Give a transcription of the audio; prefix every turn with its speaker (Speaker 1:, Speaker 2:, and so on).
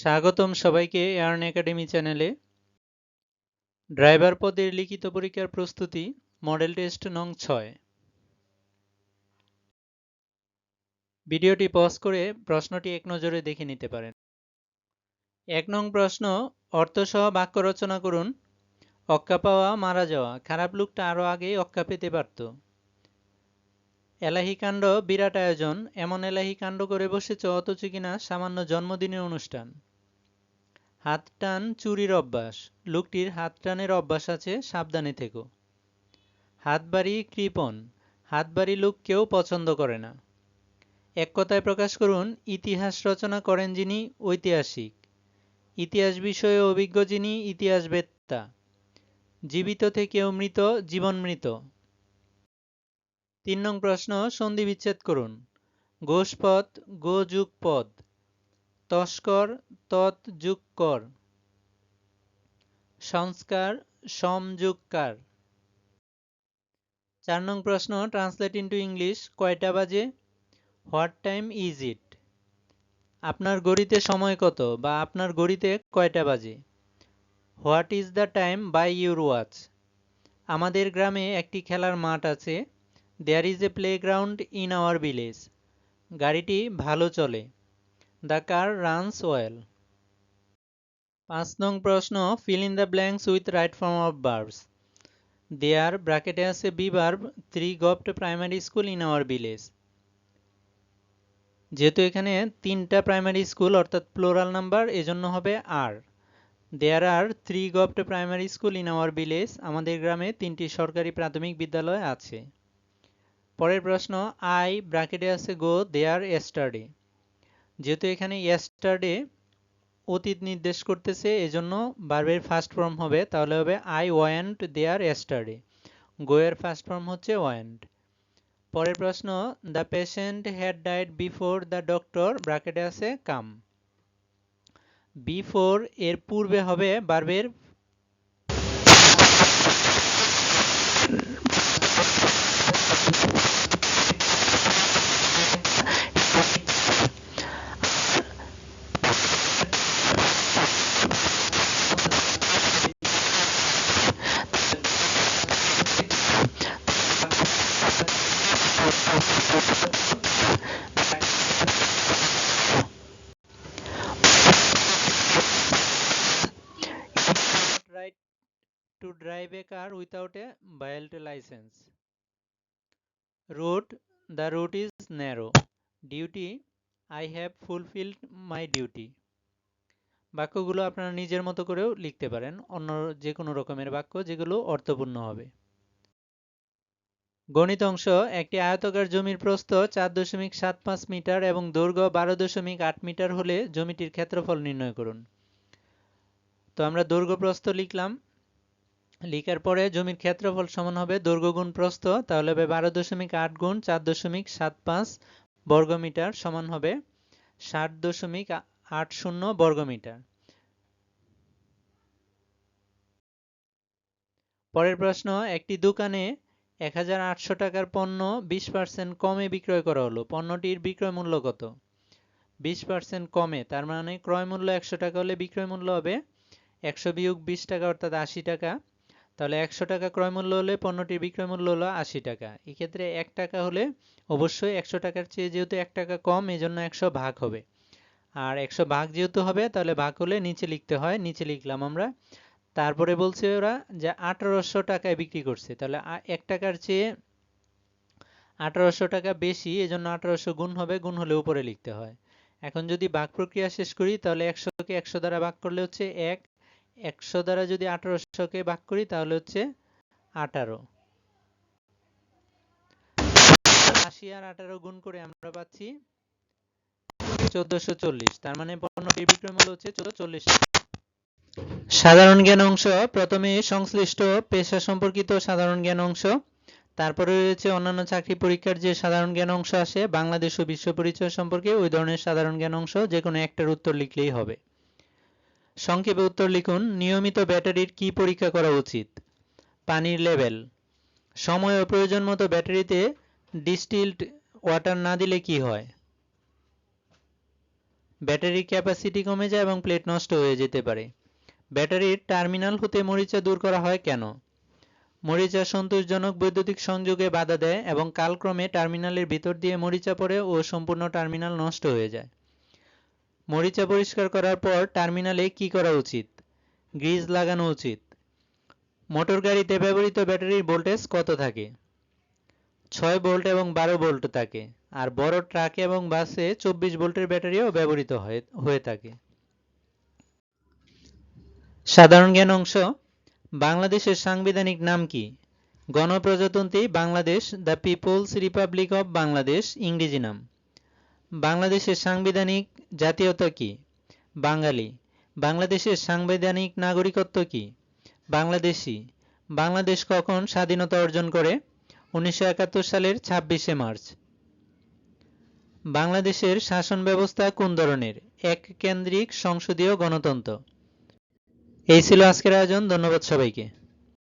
Speaker 1: স্বাগতম সবাইকে এয়ার্ন একাডেমি চ্যানেলে। ড্রাইভার পদের লিখিত পরীক্ষার প্রস্তুতি, মডেল টেস্ট নং ছয়। ভিডিওটি পজ করে প্রশ্নটি এক নজরে দেখে নিতে পারেন। এক নং প্রশ্ন, অর্থসহ বাক্য রচনা করুন। অক্কা পাওয়া মারা যাওয়া, খারাপ লোকটা আরও আগেই অক্কা পেতে পারত। এলাহি কাণ্ড, বিরাট আয়োজন, এমন এলাহি কাণ্ড করে বসেছ অথচ কিনা সামান্য জন্মদিনের অনুষ্ঠান। হাত টান চুরির অভ্যাস। লোকটির হাত টানের অভ্যাস আছে, সাবধানে থেকো। হাত বাড়ি কৃপণ। হাত বাড়ি লোক কেউ পছন্দ করে না। এক কথায় প্রকাশ করুন, ইতিহাস রচনা করেন যিনি ঐতিহাসিক। ইতিহাস বিষয়ে অভিজ্ঞ যিনি ইতিহাস ইতিহাসবেত্তা। জীবিত থেকেও মৃত, জীবন মৃত। তিন নং প্রশ্ন, সন্ধি বিচ্ছেদ করুন। গো যুগ পদ তস্কর তৎ যুগ কর সংস্কার সমযুগকার চার নং প্রশ্ন ট্রান্সলেট ইন্টু ইংলিশ কয়টা বাজে? হোয়াট টাইম ইজ ইট আপনার গড়িতে সময় কত বা আপনার গড়িতে কয়টা বাজে? What is the time by your watch আমাদের গ্রামে একটি খেলার মাঠ আছে। There is a playground in our village গাড়িটি ভালো চলে। দ্য কার রানস ওয়েল পাঁচ নং প্রশ্ন fill in the blanks with right form of verbs there ব্র্যাকেটে আছে be verb three govt primary school in our village যেহেতু এখানে তিনটা প্রাইমারি স্কুল অর্থাৎ প্লোরাল নাম্বার এজন্য হবে আর there are three govt primary school in our village আমাদের গ্রামে তিনটি সরকারি প্রাথমিক বিদ্যালয় আছে। পরের প্রশ্ন আই ব্র্যাকেটে আছে গো দেয়ার এস্টারডে যেহেতু এখানে এস্টারডে অতীত নির্দেশ করতেছে, এজন্য বার্বের ফার্স্ট ফর্ম হবে, তাহলে হবে আই ওয়ান্ট দেয়ার এস্টারডে গোয়ের ফার্স্ট ফর্ম হচ্ছে ওয়ান্ট পরের প্রশ্ন the patient had died before the doctor ব্র্যাকেটে আছে কাম বিফোর এর পূর্বে হবে বার্বের to drive a car without a valid license. Road, the route is narrow. Duty, I have fulfilled my duty. বাক্যগুলো আপনারা নিজের মতো করেও লিখতে পারেন অন্য যে কোনো রকমের বাক্য যেগুলো অর্থপূর্ণ হবে গণিত অংশ একটি আয়তকার জমির প্রস্থ চার দশমিক সাত পাঁচ মিটার এবং দৈর্ঘ্য বারো দশমিক আট মিটার হলে জমিটির ক্ষেত্রফল নির্ণয় করুন তো আমরা দৈর্ঘ্য প্রস্থ লিখলাম লিখার পরে জমির ক্ষেত্রফল সমান হবে দৈর্ঘ্য গুণ প্রস্থ, তাহলে হবে বারো দশমিক আট গুণ চার দশমিক সাত পাঁচ বর্গমিটার সমান হবে ষাট দশমিক আট শূন্য বর্গমিটার। পরের প্রশ্ন, একটি দোকানে এক হাজার আটশো টাকার পণ্য বিশ পার্সেন্ট কমে বিক্রয় করা হলো, পণ্যটির বিক্রয় মূল্য কত? বিশ পার্সেন্ট কমে, তার মানে ক্রয় মূল্য একশো টাকা হলে বিক্রয় মূল্য হবে একশো বিয়োগ বিশ টাকা, অর্থাৎ আশি টাকা। তাহলে একশো টাকা ক্রয় মূল্য হলে পণ্যটির বিক্রয় মূল্য হলো আশি টাকা। এক্ষেত্রে এক টাকা হলে অবশ্যই একশো টাকার চেয়ে যেহেতু এক টাকা কম এই জন্য একশো ভাগ হবে। আর একশো ভাগ যেহেতু হবে, তাহলে ভাগ হলে নিচে লিখতে হয়, নিচে লিখলাম আমরা। তারপরে বলছে ওরা যে আঠারোশো টাকায় বিক্রি করছে। তাহলে এক টাকার চেয়ে আঠারোশো টাকা বেশি, এজন্য আঠারোশো গুণ হবে, গুণ হলে উপরে লিখতে হয়। এখন যদি ভাগ প্রক্রিয়া শেষ করি, তাহলে একশোকে একশো দ্বারা ভাগ করলে হচ্ছে এক একশো দ্বারা যদি আঠারোশোকে ভাগ করি, তাহলে হচ্ছে আঠারো। আশি আর আঠারো গুণ করে আমরা পাচ্ছি চোদ্দশো চল্লিশ। তার মানে পণ্যটির বিক্রয় মূল্য হচ্ছে চোদ্দ চল্লিশ সাধারণ জ্ঞান অংশ, প্রথমে সংশ্লিষ্ট পেশা সম্পর্কিত সাধারণ জ্ঞান অংশ, তারপরে রয়েছে অন্যান্য চাকরি পরীক্ষার যে সাধারণ জ্ঞান অংশ আসে, বাংলাদেশ ও বিশ্ব পরিচয় সম্পর্কে ওই ধরনের সাধারণ জ্ঞান অংশ যে কোনো একটার উত্তর লিখলেই হবে। সংক্ষেপে উত্তর লিখুন, নিয়মিত ব্যাটারির কি পরীক্ষা করা উচিত? পানির লেভেল। সময় ও প্রয়োজন মতো ব্যাটারিতে ডিস্টিলড ওয়াটার না দিলে কি হয়? ব্যাটারির ক্যাপাসিটি কমে যায় এবং প্লেট নষ্ট হয়ে যেতে পারে। ব্যাটারির টার্মিনাল হতে মরিচা দূর করা হয় কেন? মরিচা সন্তোষজনক বৈদ্যুতিক সংযোগে বাধা দেয় এবং কালক্রমে টার্মিনালের ভিতর দিয়ে মরিচা পড়ে ও সম্পূর্ণ টার্মিনাল নষ্ট হয়ে যায়। মরিচা পরিষ্কার করার পর টার্মিনালে কি করা উচিত? গ্রিজ লাগানো উচিত। মোটর গাড়িতে ব্যবহৃত ব্যাটারির ভোল্টেজ কত থাকে? ছয় ভোল্ট এবং বারো ভোল্ট থাকে, আর বড় ট্রাক এবং বাসে চব্বিশ ভোল্টের ব্যাটারিও ব্যবহৃত হয়ে থাকে। সাধারণ জ্ঞান অংশ, বাংলাদেশের সাংবিধানিক নাম কি? গণপ্রজাতন্ত্রী Bangladesh, the People's Republic of Bangladesh, ইংরেজি নাম। বাংলাদেশের সাংবিধানিক জাতীয়তা কি? বাঙালি। বাংলাদেশের সাংবিধানিক নাগরিকত্ব কি? বাংলাদেশি। বাংলাদেশ কখন স্বাধীনতা অর্জন করে? উনিশশো একাত্তর সালের ছাব্বিশে মার্চ। বাংলাদেশের শাসন ব্যবস্থা কোন ধরনের? এক কেন্দ্রিক সংসদীয় গণতন্ত্র। এই ছিল আজকের আয়োজন। ধন্যবাদ সবাইকে।